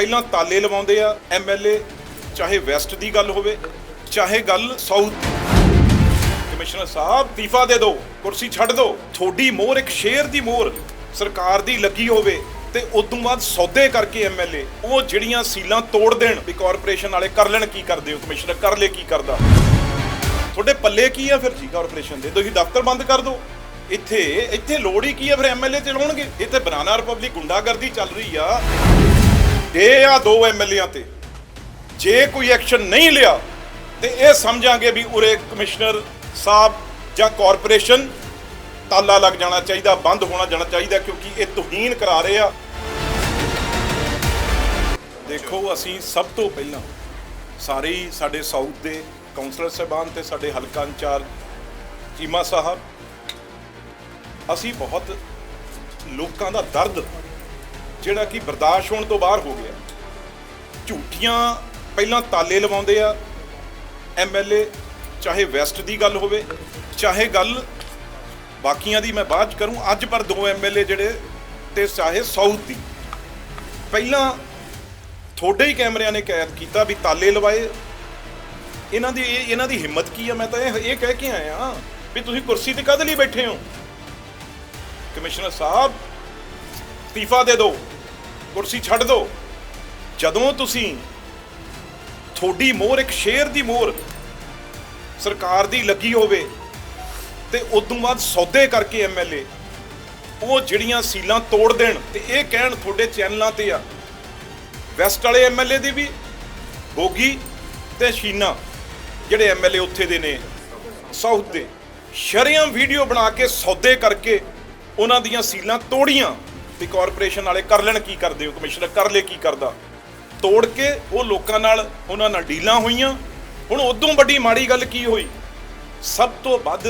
ਪਹਿਲਾਂ ਤਾਲੇ ਲਵਾਉਂਦੇ ਆ ਐਮਐਲਏ ਚਾਹੇ ਵੈਸਟ ਦੀ ਗੱਲ ਹੋਵੇ, ਚਾਹੇ ਗੱਲ ਸਾਊਥ ਦੀ। ਕਮਿਸ਼ਨਰ ਸਾਹਿਬ ਤੀਫਾ ਦੇ ਦਿਓ, ਕੁਰਸੀ ਛੱਡ ਦਿਓ। ਤੁਹਾਡੀ ਮੋਹਰ ਇੱਕ ਸ਼ੇਰ ਦੀ ਮੋਹਰ, ਸਰਕਾਰ ਦੀ ਲੱਗੀ ਹੋਵੇ ਤੇ ਤੋਂ ਬਾਅਦ ਸੌਦੇ ਕਰਕੇ ਐਮਐਲਏ ਉਹ ਜਿਹੜੀਆਂ ਸੀਲਾਂ ਤੋੜ ਦੇਣ ਵੀ ਕਾਰਪੋਰੇਸ਼ਨ ਵਾਲੇ ਕਰ ਲੈਣ, ਕੀ ਕਰਦੇ ਹੋ? ਕਮਿਸ਼ਨਰ ਕਰ ਲੈ, ਕੀ ਕਰਦਾ? ਤੁਹਾਡੇ ਪੱਲੇ ਕੀ ਆ ਫਿਰ? ਜੀ, ਕਾਰਪੋਰੇਸ਼ਨ ਦੇ ਤੁਸੀਂ ਦਫ਼ਤਰ ਬੰਦ ਕਰ ਦਿਓ। ਇੱਥੇ ਇੱਥੇ ਲੋੜ ਹੀ ਕੀ ਆ ਫਿਰ ਐਮਐਲਏ ਚਲਾਉਣਗੇ ਇੱਥੇ ਬਨਾਨਾ ਰਿਪਬਲਿਕ ਗੁੰਡਾਗਰਦੀ ਚੱਲ ਰਹੀ ਆ। ਦੇ ਆ ਦੋ ਐਮਐਲਏਆਂ ਤੇ। ਜੇ ਕੋਈ ਐਕਸ਼ਨ ਨਹੀਂ ਲਿਆ, ਤੇ ਇਹ ਸਮਝਾਂਗੇ ਵੀ ਉਰੇ ਕਮਿਸ਼ਨਰ ਸਾਹਿਬ ਜਾਂ ਕਾਰਪੋਰੇਸ਼ਨ ਤਾਲਾ ਲੱਗ ਜਾਣਾ ਚਾਹੀਦਾ, ਬੰਦ ਹੋਣਾ ਜਾਣਾ ਚਾਹੀਦਾ, ਕਿਉਂਕਿ ਇਹ ਤੋਹੀਨ ਕਰਾ ਰਹੇ ਆ। ਦੇਖੋ, ਅਸੀਂ ਸਭ ਤੋਂ ਪਹਿਲਾਂ ਸਾਰੇ ਹੀ ਸਾਡੇ ਸਾਊਥ ਦੇ ਕਾਉਂਸਲਰ ਸਾਹਿਬਾਨ ਤੇ ਸਾਡੇ ਹਲਕਾ ਇੰਚਾਰਜ ਚੀਮਾ ਸਾਹਿਬ, ਅਸੀਂ ਬਹੁਤ ਲੋਕਾਂ ਦਾ ਦਰਦ ਜਿਹੜਾ ਕਿ ਬਰਦਾਸ਼ਤ ਹੋਣ ਤੋਂ ਬਾਹਰ ਹੋ ਗਿਆ। ਝੂਠੀਆਂ ਪਹਿਲਾਂ ਤਾਲੇ ਲਵਾਉਂਦੇ ਆ ਐਮਐਲਏ ਚਾਹੇ ਵੈਸਟ ਦੀ ਗੱਲ ਹੋਵੇ, ਚਾਹੇ ਗੱਲ ਬਾਕੀਆਂ ਦੀ ਮੈਂ ਬਾਅਦ ਚ ਕਰੂੰ, ਅੱਜ ਪਰ ਦੋ ਐਮਐਲਏ ਜਿਹੜੇ ਤੇ ਚਾਹੇ ਸਾਊਥ ਦੀ। ਪਹਿਲਾਂ ਤੁਹਾਡੇ ਹੀ ਕੈਮਰਿਆਂ ਨੇ ਕੈਦ ਕੀਤਾ ਵੀ ਤਾਲੇ ਲਵਾਏ। ਇਹਨਾਂ ਦੀ ਇਹ- ਇਹਨਾਂ ਦੀ ਹਿੰਮਤ ਕੀ ਆ? ਮੈਂ ਤਾਂ ਇਹ ਇਹ ਕਹਿ ਕੇ ਆਇਆ ਵੀ ਤੁਸੀਂ ਕੁਰਸੀ ਤੇ ਕਦ ਲਈ ਬੈਠੇ ਹੋ? ਕਮਿਸ਼ਨਰ ਸਾਹਿਬ, ਅਸਤੀਫਾ ਦੇ ਦਿਓ। ਕੁਰਸੀ ਛੱਡ ਦਿਓ ਜਦੋਂ ਤੁਸੀਂ ਤੁਹਾਡੀ ਮੋਹਰ ਇੱਕ ਸ਼ੇਰ ਦੀ ਮੋਹਰ ਸਰਕਾਰ ਦੀ ਲੱਗੀ ਹੋਵੇ ਤੇ ਉਦੋਂ ਬਾਅਦ ਸੌਦੇ ਕਰਕੇ ਐਮਐਲਏ ਉਹ ਜਿਹੜੀਆਂ ਸੀਲਾਂ ਤੋੜ ਦੇਣ ਤੇ ਇਹ ਕਹਿਣ ਤੁਹਾਡੇ ਚੈਨਲਾਂ ਤੇ ਆ। ਵੈਸਟ ਵਾਲੇ ਐਮਐਲਏ ਦੀ ਵੀ, ਬੋਗੀ ਤੇ ਸ਼ੀਨਾ ਜਿਹੜੇ ਐਮਐਲਏ ਉੱਥੇ ਦੇ ਨੇ, ਸਾਊਥ ਦੇ। ਸ਼ਰੇਆਮ ਵੀਡੀਓ ਬਣਾ ਕੇ ਸੌਦੇ ਕਰਕੇ ਉਹਨਾਂ ਦੀਆਂ ਸੀਲਾਂ ਤੋੜੀਆਂ। ਵੀ ਕਾਰਪੋਰੇਸ਼ਨ ਵਾਲੇ ਕਰ ਲੈਣ ਕੀ ਕਰਦੇ ਹੋ ਕਮਿਸ਼ਨਰ ਕਰ ਲੈ ਕੀ ਕਰਦਾ? ਤੋੜ ਕੇ ਉਹ ਲੋਕਾਂ ਨਾਲ ਉਹਨਾਂ ਨਾਲ ਡੀਲਾਂ ਹੋਈਆਂ। ਹੁਣ ਉਦੋਂ ਵੱਡੀ ਮਾੜੀ ਗੱਲ ਕੀ ਹੋਈ? ਸਭ ਤੋਂ ਵੱਧ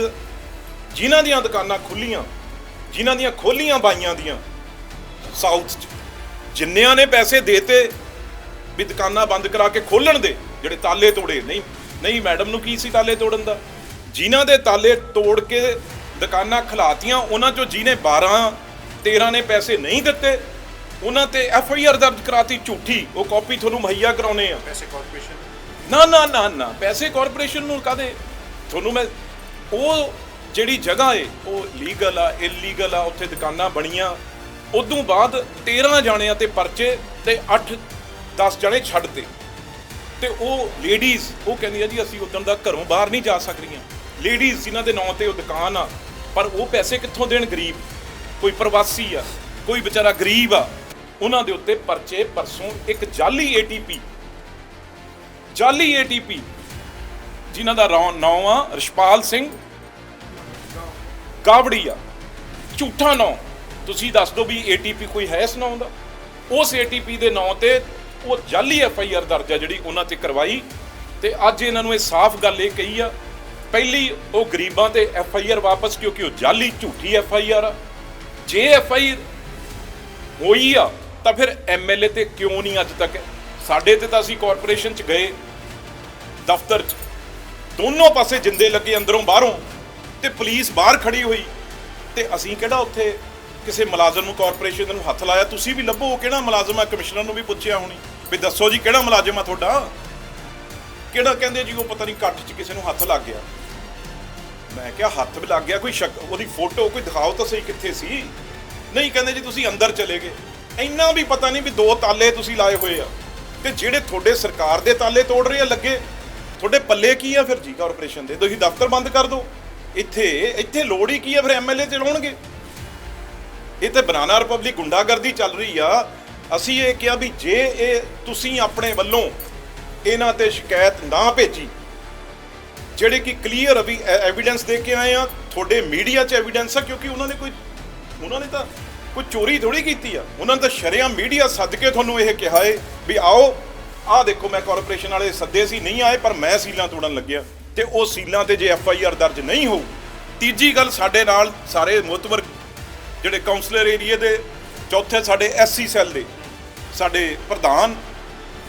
ਜਿਨ੍ਹਾਂ ਦੀਆਂ ਦੁਕਾਨਾਂ ਖੁੱਲੀਆਂ ਜਿਨ੍ਹਾਂ ਦੀਆਂ ਖੋਲੀਆਂ ਬਾਈਆਂ ਦੀਆਂ ਸਾਊਥ 'ਚ, ਜਿੰਨਿਆਂ ਨੇ ਪੈਸੇ ਦੇਤੇ ਵੀ ਦੁਕਾਨਾਂ ਬੰਦ ਕਰਾ ਕੇ ਖੋਲਣ ਦੇ, ਜਿਹੜੇ ਤਾਲੇ ਤੋੜੇ। ਨਹੀਂ ਨਹੀਂ ਮੈਡਮ ਨੂੰ ਕੀ ਸੀ ਤਾਲੇ ਤੋੜਨ ਦਾ? ਜਿਨ੍ਹਾਂ ਦੇ ਤਾਲੇ ਤੋੜ ਕੇ ਦੁਕਾਨਾਂ ਖਲਾਤੀਆਂ, ਉਹਨਾਂ ਚੋਂ ਜਿਹਨੇ 12 13 ਨੇ ਪੈਸੇ ਨਹੀਂ ਦਿੱਤੇ ਉਹਨਾਂ ਤੇ ਐਫ ਆਈ ਆਰ ਦਰਜ ਕਰਾਤੀ ਝੂਠੀ ਉਹ ਕਾਪੀ ਤੁਹਾਨੂੰ ਮੁਹੱਈਆ ਕਰਾਉਣੇ ਆ। ਪੈਸੇ ਕਾਰਪੋਰੇਸ਼ਨ ਨਾ ਨਾ ਨਾ ਨਾ ਪੈਸੇ ਕਾਰਪੋਰੇਸ਼ਨ ਨੂੰ ਕਾਦੇ ਤੁਹਾਨੂੰ ਮੈਂ ਉਹ ਜਿਹੜੀ ਜਗ੍ਹਾ ਏ ਉਹ ਲੀਗਲ ਆ ਇਲੀਗਲ ਆ ਉੱਥੇ ਦੁਕਾਨਾਂ ਬਣੀਆਂ। ਉਦੋਂ ਬਾਅਦ 13 ਜਾਣਿਆਂ ਤੇ ਪਰਚੇ ਤੇ 8 10 ਜਣੇ ਛੱਡਤੇ। ਤੇ ਉਹ ਲੇਡੀਜ਼ ਉਹ ਕਹਿੰਦੀਆਂ ਜੀ ਅਸੀਂ ਉਦੋਂ ਦਾ ਘਰੋਂ ਬਾਹਰ ਨਹੀਂ ਜਾ ਸਕਦੀਆਂ। ਲੇਡੀਜ਼ ਜਿਨ੍ਹਾਂ ਦੇ ਨਾਂ ਤੇ ਉਹ ਦੁਕਾਨ ਆ ਪਰ ਉਹ ਪੈਸੇ ਕਿੱਥੋਂ ਦੇਣ ਗਰੀਬ? ਕੋਈ ਪ੍ਰਵਾਸੀ ਆ, ਕੋਈ ਵਿਚਾਰਾ ਗਰੀਬ ਆ, ਉਹਨਾਂ ਦੇ ਉੱਤੇ ਪਰਚੇ ਪਰਸੋਂ ਇੱਕ ਜਾਲੀ ਏਟੀਪੀ ਜਾਲੀ ਏਟੀਪੀ ਜਿਨ੍ਹਾਂ ਦਾ ਰੌ- ਨਾਂ ਆ ਰਿਸ਼ਪਾਲ ਸਿੰਘ ਗਾਵੜੀਆ ਝੂਠਾ ਨਾਂ। ਤੁਸੀਂ ਦੱਸ ਦਿਓ ਵੀ ਏਟੀਪੀ ਕੋਈ ਹੈ ਇਸ ਨਾਂ ਦਾ? ਉਸ ਏਟੀਪੀ ਦੇ ਨਾਂ ਤੇ ਉਹ ਜਾਲੀ ਐਫ ਆਈ ਆਰ ਦਰਜ ਆ ਜਿਹੜੀ ਉਹਨਾਂ ਤੇ ਕਰਵਾਈ ਤੇ ਅੱਜ ਇਹਨਾਂ ਨੂੰ ਇਹ ਸਾਫ਼ ਗੱਲ ਇਹ ਕਹੀ ਆ, ਪਹਿਲੀ ਉਹ ਗਰੀਬਾਂ ਤੇ ਐਫ ਆਈ ਆਰ ਵਾਪਸ ਕਿਉਂਕਿ ਉਹ ਜਾਲੀ ਝੂਠੀ ਐਫ ਆਈ ਆਰ ਆ। ਜੇ ਐਫ ਆਈ ਹੋਈ ਆ, ਤਾਂ ਫਿਰ ਐਮਐਲਏ ਤੇ ਕਿਉਂ ਨਹੀਂ ਅੱਜ ਤੱਕ? ਸਾਡੇ ਤੇ ਤਾਂ ਅਸੀਂ ਕਾਰਪੋਰੇਸ਼ਨ ਚ ਗਏ, ਦਫ਼ਤਰ ਚ। ਦੋਨੋਂ ਪਾਸੇ ਜਿੰਦੇ ਲੱਗੇ ਅੰਦਰੋਂ ਬਾਹਰੋਂ ਤੇ ਪੁਲਿਸ ਬਾਹਰ ਖੜੀ ਹੋਈ। ਤੇ ਅਸੀਂ ਕਿਹੜਾ ਉੱਥੇ ਕਿਸੇ ਮੁਲਾਜ਼ਮ ਨੂੰ ਕਾਰਪੋਰੇਸ਼ਨ ਨੂੰ ਹੱਥ ਲਾਇਆ? ਤੁਸੀਂ ਵੀ ਲੱਭੋ ਕਿਹੜਾ ਮੁਲਾਜ਼ਮ ਆ? ਕਮਿਸ਼ਨਰ ਨੂੰ ਵੀ ਪੁੱਛਿਆ ਹੋਣੀ। ਵੀ ਦੱਸੋ ਜੀ ਕਿਹੜਾ ਮੁਲਾਜ਼ਮ ਆ ਤੁਹਾਡਾ? ਕਿਹੜਾ ਕਹਿੰਦੇ ਜੀ ਉਹ ਪਤਾ ਨਹੀਂ ਕੱਟ 'ਚ ਕਿਸੇ ਨੂੰ ਹੱਥ ਲੱਗ ਗਿਆ। ਮੈਂ ਕਿਹਾ ਹੱਥ ਵੀ ਲੱਗ ਗਿਆ, ਕੋਈ ਸ਼ੱਕ, ਉਹਦੀ ਫੋਟੋ, ਕੋਈ ਦਿਖਾਓ ਤਾਂ ਸਹੀ ਕਿੱਥੇ ਸੀ। ਨਹੀਂ ਕਹਿੰਦੇ ਜੀ ਤੁਸੀਂ ਅੰਦਰ ਚਲੇ ਗਏ। ਇੰਨਾ ਵੀ ਪਤਾ ਨਹੀਂ ਵੀ ਦੋ ਤਾਲੇ ਤੁਸੀਂ ਲਾਏ ਹੋਏ ਆ। ਤੇ ਜਿਹੜੇ ਤੁਹਾਡੇ ਸਰਕਾਰ ਦੇ ਤਾਲੇ ਤੋੜ ਰਹੇ ਆ ਲੱਗੇ, ਤੁਹਾਡੇ ਪੱਲੇ ਕੀ ਆ ਫਿਰ? ਜੀ ਕਾਰਪੋਰੇਸ਼ਨ ਦੇ, ਤੁਸੀਂ ਦਫ਼ਤਰ ਬੰਦ ਕਰ ਦਿਓ। ਇੱਥੇ ਇੱਥੇ ਲੋੜ ਹੀ ਕੀ ਆ ਫਿਰ ਐਮਐਲਏ ਚਲਾਉਣਗੇ ਇਹ ਤੇ ਬਨਾਨਾ ਰਿਪਬਲਿਕ ਗੁੰਡਾਗਰਦੀ ਚੱਲ ਰਹੀ ਆ। ਅਸੀਂ ਇਹ ਕਿਹਾ ਵੀ ਜੇ ਇਹ ਤੁਸੀਂ ਆਪਣੇ ਵੱਲੋਂ ਇਹਨਾਂ ਤੇ ਸ਼ਿਕਾਇਤ ਨਾ ਭੇਜੀ ਜਿਹੜੇ ਕਿ ਕਲੀਅਰ ਅਭੀ ਐਵੀਡੈਂਸ ਦੇ ਕੇ ਆਏ ਆ, ਤੁਹਾਡੇ ਮੀਡੀਆ 'ਚ ਐਵੀਡੈਂਸ ਆ, ਕਿਉਂਕਿ ਉਹਨਾਂ ਨੇ ਕੋਈ, ਉਹਨਾਂ ਨੇ ਤਾਂ ਕੋਈ ਚੋਰੀ ਥੋੜੀ ਕੀਤੀ ਆ। ਉਹਨਾਂ ਨੇ ਤਾਂ ਸ਼ਰੇਆਮ ਮੀਡੀਆ ਸੱਦ ਕੇ ਤੁਹਾਨੂੰ ਇਹ ਕਿਹਾ ਏ ਵੀ ਆਓ, ਆਹ ਦੇਖੋ, ਮੈਂ ਕਾਰਪੋਰੇਸ਼ਨ ਵਾਲੇ ਸੱਦੇ ਸੀ, ਨਹੀਂ ਆਏ, ਪਰ ਮੈਂ ਸੀਲਾਂ ਤੋੜਨ ਲੱਗਿਆ। ਤੇ ਉਹ ਸੀਲਾਂ ਤੇ ਜੇ ਐਫ ਆਈ ਆਰ ਦਰਜ ਨਹੀਂ ਹੋਊ, ਤੀਜੀ ਗੱਲ ਸਾਡੇ ਨਾਲ ਸਾਰੇ ਮੁਤਬਰ ਜਿਹੜੇ ਕਾਉਂਸਲਰ ਏਰੀਆ ਦੇ, ਚੌਥੇ ਸਾਡੇ ਐਸਸੀ ਸੈੱਲ ਦੇ, ਸਾਡੇ ਪ੍ਰਧਾਨ,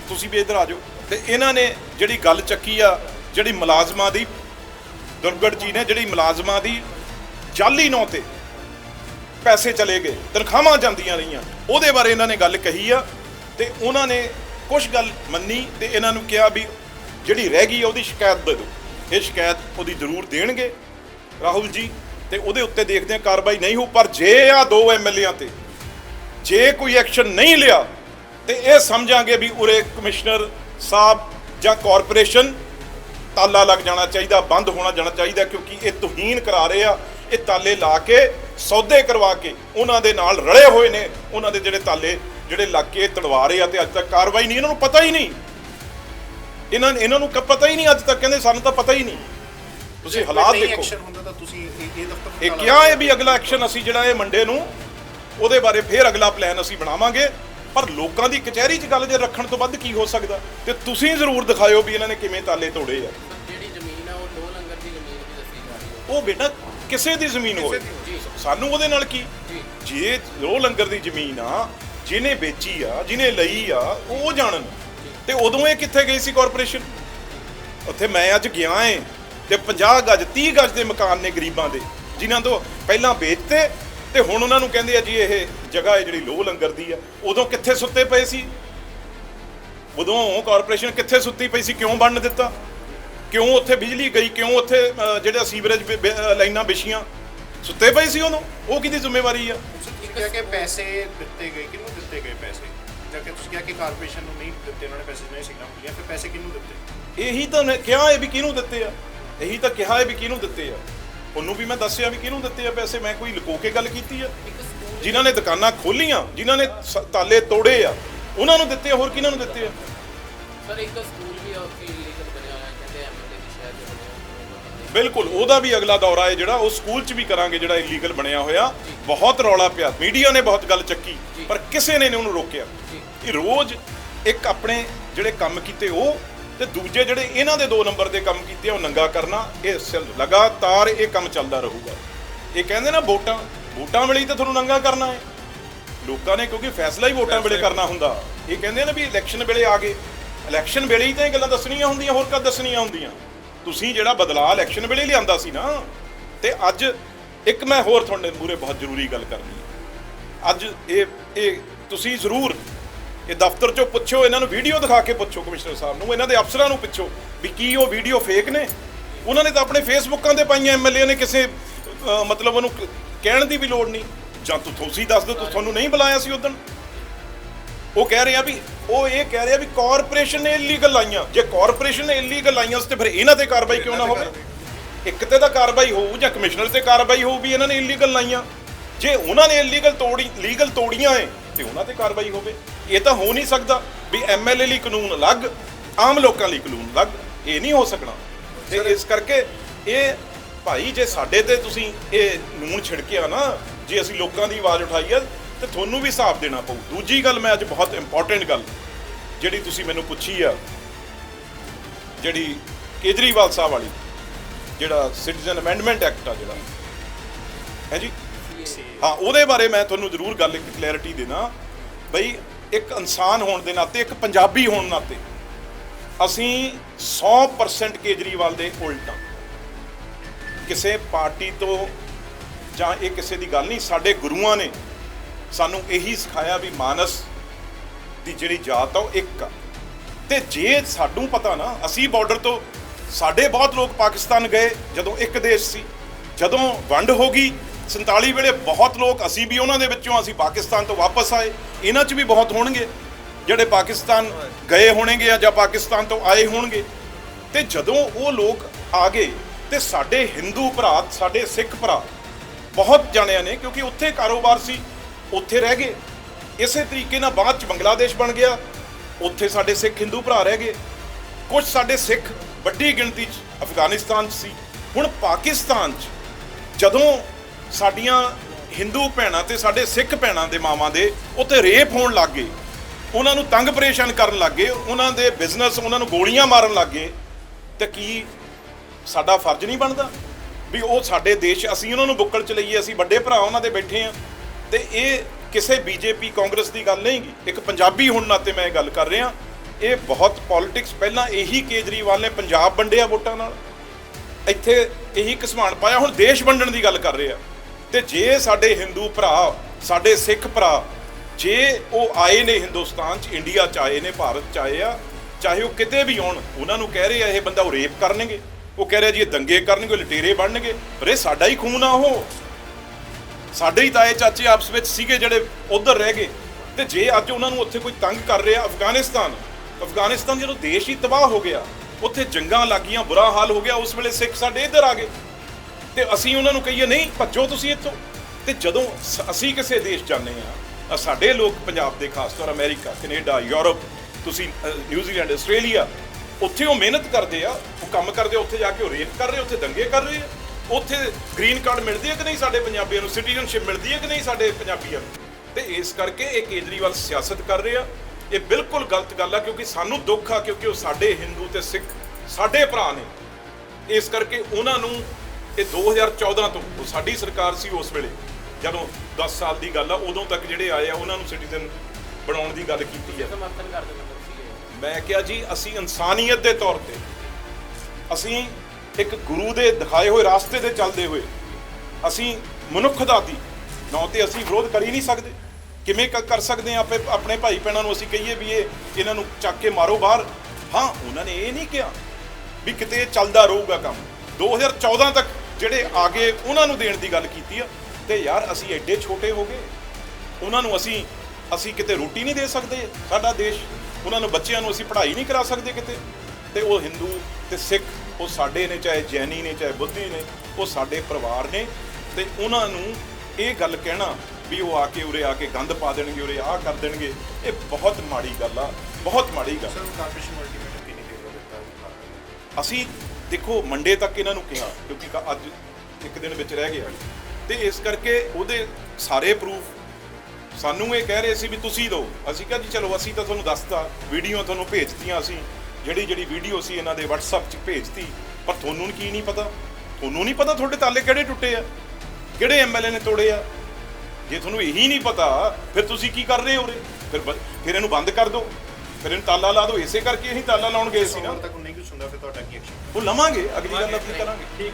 ਤੁਸੀਂ ਵੀ ਇੱਧਰ ਆ ਜਾਓ। ਤੇ ਇਹਨਾਂ ਨੇ ਜਿਹੜੀ ਗੱਲ ਚੱਕੀ ਆ ਜਿਹੜੀ ਮੁਲਾਜ਼ਮਾਂ ਦੀ ਦੁਰਗੜ ਜੀ ਨੇ ਜਿਹੜੀ ਮੁਲਾਜ਼ਮਾਂ ਦੀ ਜਾਲੀ ਨੌ ਤੇ ਪੈਸੇ ਚਲੇ ਗਏ, ਤਨਖਾਹਾਂ ਜਾਂਦੀਆਂ ਰਹੀਆਂ। ਉਹਦੇ ਬਾਰੇ ਇਹਨਾਂ ਨੇ ਗੱਲ ਕਹੀ ਆ ਤੇ ਉਹਨਾਂ ਨੇ ਕੁਝ ਗੱਲ ਮੰਨੀ ਤੇ ਇਹਨਾਂ ਨੂੰ ਕਿਹਾ ਵੀ ਜਿਹੜੀ ਰਹਿ ਗਈ ਆ, ਉਹਦੀ ਸ਼ਿਕਾਇਤ ਦੇ ਦਿਓ। ਇਹ ਸ਼ਿਕਾਇਤ ਉਹਦੀ ਜ਼ਰੂਰ ਦੇਣਗੇ ਰਾਹੁਲ ਜੀ ਤੇ ਉਹਦੇ ਉੱਤੇ ਦੇਖਦੇ ਆ, ਕਾਰਵਾਈ ਨਹੀਂ ਹੋ, ਪਰ ਜੇ ਆ ਦੋ ਐਮਐਲਏਆਂ ਤੇ ਜੇ ਕੋਈ ਐਕਸ਼ਨ ਨਹੀਂ ਲਿਆ ਤੇ ਇਹ ਸਮਝਾਂਗੇ ਵੀ ਉਰੇ ਕਮਿਸ਼ਨਰ ਸਾਹਿਬ ਜਾਂ ਕਾਰਪੋਰੇਸ਼ਨ ਤਾਲਾ ਲੱਗ ਜਾਣਾ ਚਾਹੀਦਾ ਬੰਦ ਹੋਣਾ ਜਾਣਾ ਚਾਹੀਦਾ ਕਿਉਂਕਿ ਇਹ ਤੁਹੀਨ ਕਰਾ ਰਹੇ ਆ। ਇਹ ਤਾਲੇ ਲਾ ਕੇ ਸੌਦੇ ਕਰਵਾ ਕੇ ਉਹਨਾਂ ਦੇ ਨਾਲ ਰਲੇ ਹੋਏ ਨੇ। ਉਹਨਾਂ ਦੇ ਜਿਹੜੇ ਤਾਲੇ ਜਿਹੜੇ ਲੱਗ ਕੇ ਤੜਵਾ ਰਹੇ ਆ ਤੇ ਅੱਜ ਤੱਕ ਕਾਰਵਾਈ ਨਹੀਂ ਇਹਨਾਂ ਨੂੰ ਪਤਾ ਹੀ ਨਹੀਂ। ਇਹਨਾਂ ਇਹਨਾਂ ਨੂੰ ਪਤਾ ਹੀ ਨਹੀਂ ਅੱਜ ਤੱਕ ਕਹਿੰਦੇ ਸਾਨੂੰ ਤਾਂ ਪਤਾ ਹੀ ਨਹੀਂ। ਤੁਸੀਂ ਹਾਲਾਤ ਦੇਖੋ। ਐਕਸ਼ਨ ਹੁੰਦਾ ਤਾਂ ਤੁਸੀਂ ਇਹ ਦਫ਼ਤਰ ਇਹ ਕਿਹਾ ਹੈ ਵੀ ਅਗਲਾ ਐਕਸ਼ਨ ਅਸੀਂ ਜਿਹੜਾ ਇਹ ਮੰਡੇ ਨੂੰ ਉਹਦੇ ਬਾਰੇ ਫੇਰ ਅਗਲਾ ਪਲਾਨ ਅਸੀਂ ਬਣਾਵਾਂਗੇ। ਪਰ ਲੋਕਾਂ ਦੀ ਕਚਹਿਰੀ 'ਚ ਗੱਲ ਜੇ ਰੱਖਣ ਤੋਂ ਵੱਧ ਕੀ ਹੋ ਸਕਦਾ? ਤੇ ਤੁਸੀਂ ਜ਼ਰੂਰ ਦਿਖਾਇਓ ਵੀ ਇਹਨਾਂ ਨੇ ਕਿਵੇਂ ਤਾਲੇ ਤੋੜੇ ਆ। ਜਿਹੜੀ ਜ਼ਮੀਨ ਆ ਉਹ ਦੋ ਲੰਗਰ ਦੀ ਜ਼ਮੀਨ ਵੀ ਦੱਸੀ ਜਾ ਰਹੀ ਹੈ। ਉਹ ਬੇਟਾ ਕਿਸੇ ਦੀ ਜ਼ਮੀਨ ਹੋਵੇ ਸਾਨੂੰ ਉਹਦੇ ਨਾਲ ਕੀ? ਜੀ। ਰੋ ਲੰਗਰ ਦੀ ਜ਼ਮੀਨ ਆ ਜਿਹਨੇ ਵੇਚੀ ਆ ਜਿਹਨੇ ਲਈ ਆ ਉਹ ਜਾਣਨ। ਤੇ ਉਦੋਂ ਇਹ ਕਿੱਥੇ ਗਈ ਸੀ ਕਾਰਪੋਰੇਸ਼ਨ ਉੱਥੇ ਮੈਂ ਅੱਜ ਗਿਆ ਏ ਤੇ 50 ਗਜ 30 ਗਜ ਦੇ ਮਕਾਨ ਨੇ ਗਰੀਬਾਂ ਦੇ ਜਿਨ੍ਹਾਂ ਤੋਂ ਪਹਿਲਾਂ ਵੇਚਤੇ ਤੇ ਹੁਣ ਉਹਨਾਂ ਨੂੰ ਕਹਿੰਦੇ ਆ ਜੀ ਇਹ ਜਗ੍ਹਾ ਹੈ ਜਿਹੜੀ ਲੋਹ ਲੰਗਰ ਦੀ ਆ ਉਦੋਂ ਕਿੱਥੇ ਸੁੱਤੇ ਪਏ ਸੀ? ਉਦੋਂ ਕਾਰਪੋਰੇਸ਼ਨ ਕਿੱਥੇ ਸੁੱਤੀ ਪਈ ਸੀ? ਕਿਉਂ ਬੰਨ ਦਿੱਤਾ? ਕਿਉਂ ਉੱਥੇ ਬਿਜਲੀ ਗਈ? ਕਿਉਂ ਉੱਥੇ ਜਿਹੜਾ ਸੀਵਰੇਜ ਲਾਈਨਾਂ ਵਿਛੀਆਂ? ਸੁੱਤੇ ਪਏ ਸੀ ਉਦੋਂ? ਉਹ ਕਿਹਦੀ ਜ਼ਿੰਮੇਵਾਰੀ ਆ? ਤੁਸੀਂ ਕਿਹਾ ਕਿ ਪੈਸੇ ਦਿੱਤੇ ਗਏ ਕਿਹਨੂੰ ਦਿੱਤੇ ਗਏ ਪੈਸੇ? ਜਾਂ ਕਿ ਤੁਸੀਂ ਕਿਹਾ ਕਿ ਕਾਰਪੋਰੇਸ਼ਨ ਨੂੰ ਨਹੀਂ ਦਿੱਤੇ ਉਹਨਾਂ ਨੇ ਪੈਸੇ ਨਹੀਂ ਸਿਗਨਲ ਕੀਤੇ ਫਿਰ ਪੈਸੇ ਕਿਹਨੂੰ ਦਿੱਤੇ? ਇਹੀ ਤਾਂ ਨੇ ਕਿਹਾ ਹੈ ਵੀ ਕਿਹਨੂੰ ਦਿੱਤੇ ਆ? ਇਹੀ ਤਾਂ ਕਿਹਾ ਹੈ ਵੀ ਕਿਹਨੂੰ ਦਿੱਤੇ ਆ? ਉਹਨੂੰ ਵੀ ਮੈਂ ਦੱਸਿਆ ਵੀ ਕਿਹਨੂੰ ਦਿੱਤੇ ਆ ਪੈਸੇ? ਮੈਂ ਕੋਈ ਲੁਕੋ ਕੇ ਗੱਲ ਕੀਤੀ ਆ? ਜਿਨ੍ਹਾਂ ਨੇ ਦੁਕਾਨਾਂ ਖੋਲੀਆਂ ਜਿਨ੍ਹਾਂ ਨੇ ਸ- ਤਾਲੇ ਤੋੜੇ ਆ ਉਹਨਾਂ ਨੂੰ ਦਿੱਤੇ ਆ ਹੋਰ ਕਿਹਨਾਂ ਨੂੰ ਦਿੱਤੇ ਆ? ਸਰ ਇੱਕ ਸਕੂਲ ਵੀ ਆ ਉੱਥੇ ਇਲੀਗਲ ਬਣਿਆ ਹੋਇਆ ਕਹਿੰਦੇ ਐਮਐਲਏ ਦੀ ਸ਼ਹਿਰ ਦੇ ਬਣਿਆ ਹੋਇਆ ਬਿਲਕੁਲ ਉਹਦਾ ਵੀ ਅਗਲਾ ਦੌਰਾ ਹੈ ਜਿਹੜਾ ਉਹ ਸਕੂਲ 'ਚ ਵੀ ਕਰਾਂਗੇ ਜਿਹੜਾ ਇਲੀਗਲ ਬਣਿਆ ਹੋਇਆ। ਬਹੁਤ ਰੌਲਾ ਪਿਆ। ਮੀਡੀਆ ਨੇ ਬਹੁਤ ਗੱਲ ਚੱਕੀ। ਪਰ ਕਿਸੇ ਨੇ ਨਹੀਂ ਉਹਨੂੰ ਰੋਕਿਆ। ਇਹ ਰੋਜ਼ ਇੱਕ ਆਪਣੇ ਜਿਹੜੇ ਕੰਮ ਕੀਤੇ ਉਹ ਤੇ ਦੂਜੇ ਜਿਹੜੇ ਇਹਨਾਂ ਦੇ ਦੋ ਨੰਬਰ ਦੇ ਕੰਮ ਕੀਤੇ ਆ, ਉਹ ਨੰਗਾ ਕਰਨਾ ਇਹ ਲਗਾਤਾਰ ਇਹ ਕੰਮ ਚੱਲਦਾ ਰਹੂਗਾ। ਇਹ ਕਹਿੰਦੇ ਨਾ ਵੋਟਾਂ ਵੋਟਾਂ ਵੇਲੇ ਤਾਂ ਤੁਹਾਨੂੰ ਨੰਗਾ ਕਰਨਾ ਹੈ। ਲੋਕਾਂ ਨੇ ਕਿਉਂਕਿ ਫੈਸਲਾ ਹੀ ਵੋਟਾਂ ਵੇਲੇ ਕਰਨਾ ਹੁੰਦਾ। ਇਹ ਕਹਿੰਦੇ ਨੇ ਵੀ ਇਲੈਕਸ਼ਨ ਵੇਲੇ ਆ ਗਏ। ਇਲੈਕਸ਼ਨ ਵੇਲੇ ਹੀ ਤਾਂ ਇਹ ਗੱਲਾਂ ਦੱਸਣੀਆਂ ਹੁੰਦੀਆਂ ਹੋਰ ਕਦ ਦੱਸਣੀਆਂ ਹੁੰਦੀਆਂ? ਤੁਸੀਂ ਜਿਹੜਾ ਬਦਲਾਅ ਇਲੈਕਸ਼ਨ ਵੇਲੇ ਲਿਆਂਦਾ ਸੀ ਨਾ ਤੇ ਅੱਜ ਇੱਕ ਮੈਂ ਹੋਰ ਤੁਹਾਡੇ ਮੂਰੇ ਬਹੁਤ ਜ਼ਰੂਰੀ ਗੱਲ ਕਰਨੀ ਹੈ। ਅੱਜ ਇਹ ਇਹ ਤੁਸੀਂ ਜ਼ਰੂਰ ਇਹ ਦਫ਼ਤਰ ਚੋਂ ਪੁੱਛੋ ਇਹਨਾਂ ਨੂੰ ਵੀਡੀਓ ਦਿਖਾ ਕੇ ਪੁੱਛੋ ਕਮਿਸ਼ਨਰ ਸਾਹਿਬ ਨੂੰ ਇਹਨਾਂ ਦੇ ਅਫਸਰਾਂ ਨੂੰ ਪੁੱਛੋ ਵੀ ਕੀ ਉਹ ਵੀਡੀਓ ਫੇਕ ਨੇ। ਉਹਨਾਂ ਨੇ ਤਾਂ ਆਪਣੇ ਫੇਸਬੁੱਕਾਂ ਤੇ ਪਾਈਆਂ ਐਮਐਲਏ ਨੇ ਕਿਸੇ ਮਤਲਬ ਉਹਨੂੰ ਕਹਿਣ ਦੀ ਵੀ ਲੋੜ ਨਹੀਂ। ਜਾਂ ਤੂੰ ਤੁਸੀਂ ਦੱਸ ਦਿਓ ਤੂੰ ਤੁਹਾਨੂੰ ਨਹੀਂ ਬੁਲਾਇਆ ਸੀ ਉਦੋਂ। ਉਹ ਕਹਿ ਰਹੇ ਵੀ ਉਹ ਇਹ ਕਹਿ ਰਹੇ ਵੀ ਕਾਰਪੋਰੇਸ਼ਨ ਨੇ ਇਲੀਗਲ ਲਾਈਆਂ। ਜੇ ਕਾਰਪੋਰੇਸ਼ਨ ਨੇ ਇਲੀਗਲ ਲਾਈਆਂ ਉਸ ਤੇ ਫਿਰ ਇਹਨਾਂ ਤੇ ਕਾਰਵਾਈ ਕਿਉਂ ਨਾ ਹੋਵੇ? ਇੱਕ ਤੇ ਤਾਂ ਕਾਰਵਾਈ ਹੋਊ ਜਾਂ ਕਮਿਸ਼ਨਰ ਤੇ ਕਾਰਵਾਈ ਹੋਊ ਵੀ ਇਹਨਾਂ ਨੇ ਇਲੀਗਲ ਲਾਈਆਂ। ਜੇ ਉਹਨਾਂ ਨੇ ਇਲੀਗਲ ਤੋੜੀ ਲੀਗਲ ਤੋੜੀਆਂ ਏ ਤੇ ਉਹਨਾਂ ਤੇ ਕਾਰਵਾਈ ਹੋਵੇ। ਇਹ ਤਾਂ ਹੋ ਨਹੀਂ ਸਕਦਾ ਵੀ ਐਮਐਲਏ ਲਈ ਕਾਨੂੰਨ ਅਲੱਗ ਆਮ ਲੋਕਾਂ ਲਈ ਕਾਨੂੰਨ ਅਲੱਗ ਇਹ ਨਹੀਂ ਹੋ ਸਕਣਾ। ਤੇ ਇਸ ਕਰਕੇ ਇਹ ਭਾਈ ਜੇ ਸਾਡੇ ਤੇ ਤੁਸੀਂ ਇਹ ਨੂਨ ਛਿੜਕਿਆ ਨਾ ਜੇ ਅਸੀਂ ਲੋਕਾਂ ਦੀ ਆਵਾਜ਼ ਉਠਾਈ ਆ ਤੇ ਤੁਹਾਨੂੰ ਵੀ ਹਿਸਾਬ ਦੇਣਾ ਪਊ। ਦੂਜੀ ਗੱਲ ਮੈਂ ਅੱਜ ਬਹੁਤ ਇੰਪੋਰਟੈਂਟ ਗੱਲ ਜਿਹੜੀ ਤੁਸੀਂ ਮੈਨੂੰ ਪੁੱਛੀ ਆ ਜਿਹੜੀ ਕੇਜਰੀਵਾਲ ਸਾਹਿਬ ਵਾਲੀ ਜਿਹੜਾ ਸਿਟੀਜ਼ਨ ਅਮੈਂਡਮੈਂਟ ਐਕਟ ਆ ਜਿਹੜਾ। ਹੈ ਜੀ? ਹਾਂ, ਉਹਦੇ ਬਾਰੇ ਮੈਂ ਤੁਹਾਨੂੰ ਜ਼ਰੂਰ ਗੱਲ ਇੱਕ ਕਲੈਰਿਟੀ ਦੇਣਾ। ਬਈ, ਇੱਕ ਇਨਸਾਨ ਹੋਣ ਦੇ ਨਾਤੇ, ਇੱਕ ਪੰਜਾਬੀ ਹੋਣ ਨਾਤੇ, ਅਸੀਂ 100% ਕੇਜਰੀਵਾਲ ਦੇ ਉਲਟ ਹਾਂ। ਕਿਸੇ ਪਾਰਟੀ ਤੋਂ ਜਾਂ ਇਹ ਕਿਸੇ ਦੀ ਗੱਲ ਨਹੀਂ, ਸਾਡੇ ਗੁਰੂਆਂ ਨੇ ਸਾਨੂੰ ਇਹੀ ਸਿਖਾਇਆ ਵੀ ਮਾਨਸ ਦੀ ਜਿਹੜੀ ਜਾਤ ਆ, ਉਹ ਇੱਕ ਆ। ਤੇ ਜੇ ਸਾਨੂੰ ਪਤਾ ਨਾ, ਅਸੀਂ ਬਾਰਡਰ ਤੋਂ, ਸਾਡੇ ਬਹੁਤ ਲੋਕ ਪਾਕਿਸਤਾਨ ਗਏ, ਜਦੋਂ ਇੱਕ ਦੇਸ਼ ਸੀ, ਜਦੋਂ ਵੰਡ ਹੋ ਗਈ 47 ਵੇਲੇ ਬਹੁਤ ਲੋਕ, ਅਸੀਂ ਵੀ ਉਹਨਾਂ ਦੇ ਵਿੱਚੋਂ, ਅਸੀਂ ਪਾਕਿਸਤਾਨ ਤੋਂ ਵਾਪਸ ਆਏ। ਇਹਨਾਂ 'ਚ ਵੀ ਬਹੁਤ ਹੋਣਗੇ। ਜਿਹੜੇ ਪਾਕਿਸਤਾਨ ਗਏ ਹੋਣਗੇ ਜਾਂ ਪਾਕਿਸਤਾਨ ਤੋਂ ਆਏ ਹੋਣਗੇ। ਤੇ ਜਦੋਂ ਉਹ ਲੋਕ ਆ ਗਏ, ਤੇ ਸਾਡੇ ਹਿੰਦੂ ਭਰਾ, ਸਾਡੇ ਸਿੱਖ ਭਰਾ ਬਹੁਤ ਜਾਣਿਆ ਨੇ, ਕਿਉਂਕਿ ਉੱਥੇ ਕਾਰੋਬਾਰ ਸੀ, ਉੱਥੇ ਰਹਿ ਗਏ। ਇਸੇ ਤਰੀਕੇ ਨਾਲ ਬਾਅਦ ਚ ਬੰਗਲਾਦੇਸ਼ ਬਣ ਗਿਆ। ਉੱਥੇ ਸਾਡੇ ਸਿੱਖ ਹਿੰਦੂ ਭਰਾ ਰਹਿ ਗਏ। ਕੁਝ ਸਾਡੇ ਸਿੱਖ ਵੱਡੀ ਗਿਣਤੀ ਚ ਅਫਗਾਨਿਸਤਾਨ 'ਚ ਸੀ। ਹੁਣ ਪਾਕਿਸਤਾਨ ਚ ਜਦੋਂ ਸਾਡੀਆਂ ਹਿੰਦੂ ਭੈਣਾਂ ਤੇ ਸਾਡੇ ਸਿੱਖ ਭੈਣਾਂ ਦੇ ਮਾਵਾਂ ਦੇ ਉੱਤੇ ਰੇਪ ਹੋਣ ਲੱਗ ਗਏ। ਉਹਨਾਂ ਨੂੰ ਤੰਗ ਪਰੇਸ਼ਾਨ ਕਰਨ ਲੱਗ ਗਏ। ਉਹਨਾਂ ਦੇ ਬਿਜ਼ਨਸ ਉਹਨਾਂ ਨੂੰ ਗੋਲੀਆਂ ਮਾਰਨ ਲੱਗ ਗਏ। ਤੇ ਕੀ ਸਾਡਾ ਫਰਜ਼ ਨਹੀਂ ਬਣਦਾ? ਵੀ ਉਹ ਸਾਡੇ ਦੇਸ਼, ਅਸੀਂ ਉਹਨਾਂ ਨੂੰ ਬੁੱਕਲ ਚ ਲਈਏ, ਅਸੀਂ ਵੱਡੇ ਭਰਾ ਉਹਨਾਂ ਦੇ ਬੈਠੇ ਆ। ਤੇ ਇਹ ਕਿਸੇ ਬੀਜੇਪੀ, ਕਾਂਗਰਸ ਦੀ ਗੱਲ ਨਹੀਂ ਗੀ ਇੱਕ ਪੰਜਾਬੀ ਹੋਣ ਨਾਤੇ ਮੈਂ ਇਹ ਗੱਲ ਕਰ ਰਿਹਾ। ਇਹ ਬਹੁਤ ਪੋਲਿਟਿਕਸ ਪਹਿਲਾਂ ਇਹੀ ਕੇਜਰੀਵਾਲ ਨੇ ਪੰਜਾਬ ਵੰਡਿਆ ਵੋਟਾਂ ਨਾਲ। ਇੱਥੇ ਇਹੀ ਘਸਮਾਨ ਪਾਇਆ। ਹੁਣ ਦੇਸ਼ ਵੰਡਣ ਦੀ ਗੱਲ ਕਰ ਰਹੇ। ਆ ਤੇ ਜੇ ਸਾਡੇ ਹਿੰਦੂ ਭਰਾ, ਸਾਡੇ ਸਿੱਖ ਭਰਾ, ਜੇ ਉਹ ਆਏ ਨੇ ਹਿੰਦੁਸਤਾਨ ਚ ਇੰਡੀਆ ਚ ਆਏ ਨੇ, ਭਾਰਤ ਚ ਆਏ ਆ, ਚਾਹੇ ਉਹ ਕਿਤੇ ਵੀ ਆਉਣ, ਉਹਨਾਂ ਨੂੰ ਕਹਿ ਰਹੇ ਆ, ਇਹ ਬੰਦਾ ਉਹ ਰੇਪ ਕਰਨਗੇ। ਉਹ ਕਹਿ ਰਿਹਾ ਜੀ ਇਹ ਦੰਗੇ ਕਰਨਗੇ ਲਟੇਰੇ ਬਣਨਗੇ। ਅਰੇ ਸਾਡਾ ਹੀ ਖੂਨ ਆ ਉਹ। ਸਾਡੇ ਹੀ ਤਾਏ ਚਾਚੇ ਆਪਸ ਵਿੱਚ ਸੀਗੇ ਜਿਹੜੇ ਉਧਰ ਰਹਿ ਗਏ। ਤੇ ਜੇ ਅੱਜ ਉਹਨਾਂ ਨੂੰ ਉੱਥੇ ਕੋਈ ਤੰਗ ਕਰ ਰਿਹਾ, ਅਫਗਾਨਿਸਤਾਨ ਅਫਗਾਨਿਸਤਾਨ ਜਦੋਂ ਦੇਸ਼ ਹੀ ਤਬਾਹ ਹੋ ਗਿਆ, ਉੱਥੇ ਜੰਗਾਂ ਲੱਗੀਆਂ, ਬੁਰਾ ਹਾਲ ਹੋ ਗਿਆ, ਉਸ ਵੇਲੇ ਸਿੱਖ ਸਾਡੇ ਇੱਧਰ ਆ ਗਏ। ਤੇ ਅਸੀਂ ਉਹਨਾਂ ਨੂੰ ਕਹੀਏ ਨਹੀਂ ਭੱਜੋ ਤੁਸੀਂ ਇੱਥੋਂ। ਤੇ ਜਦੋਂ ਸ- ਅਸੀਂ ਕਿਸੇ ਦੇਸ਼ ਜਾਂਦੇ ਆ ਸਾਡੇ ਲੋਕ ਪੰਜਾਬ ਦੇ ਖਾਸ ਤੌਰ ਅਮਰੀਕਾ ਕੈਨੇਡਾ ਯੂਰਪ ਤੁਸੀਂ ਅ, ਨਿਊਜ਼ੀਲੈਂਡ ਆਸਟ੍ਰੇਲੀਆ ਉੱਥੇ ਉਹ ਮਿਹਨਤ ਕਰਦੇ ਆ ਉਹ ਕੰਮ ਕਰਦੇ ਆ, ਉੱਥੇ ਜਾ ਕੇ ਉਹ ਰੇਪ ਕਰ ਰਹੇ ਉੱਥੇ ਦੰਗੇ ਕਰ ਰਹੇ ਆ। ਉੱਥੇ ਗ੍ਰੀਨ ਕਾਰਡ ਮਿਲਦੀ ਹੈ ਕਿ ਨਹੀਂ ਸਾਡੇ ਪੰਜਾਬੀਆਂ ਨੂੰ? ਸਿਟੀਜ਼ਨਸ਼ਿਪ ਮਿਲਦੀ ਹੈ ਕਿ ਨਹੀਂ ਸਾਡੇ ਪੰਜਾਬੀਆਂ ਨੂੰ? ਤੇ ਇਸ ਕਰਕੇ ਇਹ ਕੇਜਰੀਵਾਲ ਸਿਆਸਤ ਕਰ ਰਹੇ ਆ। ਇਹ ਬਿਲਕੁਲ ਗਲਤ ਗੱਲ ਆ ਕਿਉਂਕਿ ਸਾਨੂੰ ਦੁੱਖ ਆ ਕਿਉਂਕਿ ਉਹ ਸਾਡੇ ਹਿੰਦੂ ਤੇ ਸਿੱਖ ਸਾਡੇ ਭਰਾ ਨੇ। ਇਸ ਕਰਕੇ ਉਹਨਾਂ ਨੂੰ ਇਹ 2014 ਤੋਂ ਉਹ ਸਾਡੀ ਸਰਕਾਰ ਸੀ ਉਸ ਵੇਲੇ। ਜਦੋਂ 10 ਸਾਲ ਦੀ ਗੱਲ ਆ ਉਦੋਂ ਤੱਕ ਜਿਹੜੇ ਆਏ ਆ ਉਹਨਾਂ ਨੂੰ ਸਿਟੀਜ਼ਨ ਬਣਾਉਣ ਦੀ ਗੱਲ ਕੀਤੀ ਹੈ ਸਮਰਥਨ ਕਰਦੇ ਮੈਂ ਕਿਹਾ ਜੀ ਅਸੀਂ ਇਨਸਾਨੀਅਤ ਦੇ ਤੌਰ ਤੇ ਅਸੀਂ ਇੱਕ ਗੁਰੂ ਦੇ ਦਿਖਾਏ ਹੋਏ ਰਾਸਤੇ ਤੇ ਚੱਲਦੇ ਹੋਏ ਅਸੀਂ ਮਨੁੱਖਤਾ ਦੀ ਨਾਂ ਤੇ ਅਸੀਂ ਵਿਰੋਧ ਕਰ ਹੀ ਨਹੀਂ ਸਕਦੇ। ਕਿਵੇਂ ਕਰ ਸਕਦੇ ਹਾਂ ਆਪੇ ਆਪਣੇ ਭਾਈ ਭੈਣਾਂ ਨੂੰ ਅਸੀਂ ਕਹੀਏ ਵੀ ਇਹ ਇਹਨਾਂ ਨੂੰ ਚੱਕ ਕੇ ਮਾਰੋ ਬਾਹਰ। ਹਾਂ ਉਹਨਾਂ ਨੇ ਇਹ ਨਹੀਂ ਕਿਹਾ ਵੀ ਕਿਤੇ ਚੱਲਦਾ ਰਹੂਗਾ ਕੰਮ। 2014 ਤੱਕ ਜਿਹੜੇ ਆਗੇ ਉਹਨਾਂ ਨੂੰ ਦੇਣ ਦੀ ਗੱਲ ਕੀਤੀ ਆ ਤੇ ਯਾਰ ਅਸੀਂ ਐਡੇ ਛੋਟੇ ਹੋ ਗਏ। ਉਹਨਾਂ ਨੂੰ ਅਸੀਂ ਅਸੀਂ ਕਿਤੇ ਰੋਟੀ ਨਹੀਂ ਦੇ ਸਕਦੇ। ਸਾਡਾ ਦੇਸ਼ ਉਹਨਾਂ ਨੂੰ ਬੱਚਿਆਂ ਨੂੰ ਅਸੀਂ ਪੜ੍ਹਾਈ ਨਹੀਂ ਕਰਾ ਸਕਦੇ ਕਿਤੇ। ਤੇ ਉਹ ਹਿੰਦੂ ਤੇ ਸਿੱਖ ਉਹ ਸਾਡੇ ਨੇ ਚਾਹੇ ਜੈਨੀ ਨੇ ਚਾਹੇ ਬੁੱਧੀ ਨੇ ਉਹ ਸਾਡੇ ਪਰਿਵਾਰ ਨੇ। ਤੇ ਉਹਨਾਂ ਨੂੰ ਇਹ ਗੱਲ ਕਹਿਣਾ ਵੀ ਉਹ ਆ ਕੇ ਉਰੇ ਆ ਕੇ ਗੰਦ ਪਾ ਦੇਣਗੇ ਉਰੇ ਆਹ ਕਰ ਦੇਣਗੇ ਇਹ ਬਹੁਤ ਮਾੜੀ ਗੱਲ ਆ ਬਹੁਤ ਮਾੜੀ ਗੱਲ। ਅਸੀਂ ਦੇਖੋ ਮੰਡੇ ਤੱਕ ਇਹਨਾਂ ਨੂੰ ਕਿਹਾ, ਕਿਉਂਕਿ ਕ- ਅੱਜ ਇੱਕ ਦਿਨ ਵਿੱਚ ਰਹਿ ਗਿਆ। ਤੇ ਇਸ ਕਰਕੇ ਉਹਦੇ ਸਾਰੇ ਪ੍ਰੂਫ ਸਾਨੂੰ ਇਹ ਕਹਿ ਰਹੇ ਸੀ ਵੀ ਤੁਸੀਂ ਦਿਓ ਅਸੀਂ ਕਿਹਾ ਜੀ, ਚਲੋ, ਅਸੀਂ ਤਾਂ ਤੁਹਾਨੂੰ ਦੱਸਤਾ, ਵੀਡੀਓ ਤੁਹਾਨੂੰ ਭੇਜਤੀਆਂ ਅਸੀਂ। ਜਿਹੜੀ ਜਿਹੜੀ ਵੀਡੀਓ ਸੀ ਇਹਨਾਂ ਦੇ WhatsApp 'ਚ ਭੇਜਤੀ, ਪਰ ਤੁਹਾਨੂੰ ਕੀ ਨਹੀਂ ਪਤਾ? ਤੁਹਾਨੂੰ ਨਹੀਂ ਪਤਾ ਤੁਹਾਡੇ ਤਾਲੇ ਕਿਹੜੇ ਟੁੱਟੇ ਆ? ਕਿਹੜੇ ਐਮਐਲਏ ਨੇ ਤੋੜੇ ਆ? ਜੇ ਤੁਹਾਨੂੰ ਇਹੀ ਨਹੀਂ ਪਤਾ, ਫਿਰ ਤੁਸੀਂ ਕੀ ਕਰ ਰਹੇ ਹੋ ਉਰੇ? ਫਿਰ ਬ- ਫਿਰ ਇਹਨੂੰ ਬੰਦ ਕਰ ਦਿਓ ਫਿਰ ਇਹਨੂੰ ਤਾਲਾ ਲਾ ਦਿਓ ਇਸੇ ਕਰਕੇ ਅਸੀਂ ਤਾਲਾ ਲਾਉਣ ਗਏ ਸੀ ਨਾ। ਹੁੰਦਾ ਫਿਰ ਤੁਹਾਡਾ ਕੀ ਐਕਸ਼ਨ ਉਹ ਲਵਾਂਗੇ ਅਗਲੀ ਗੱਲ ਅਸੀਂ ਕਰਾਂਗੇ? ਠੀਕ।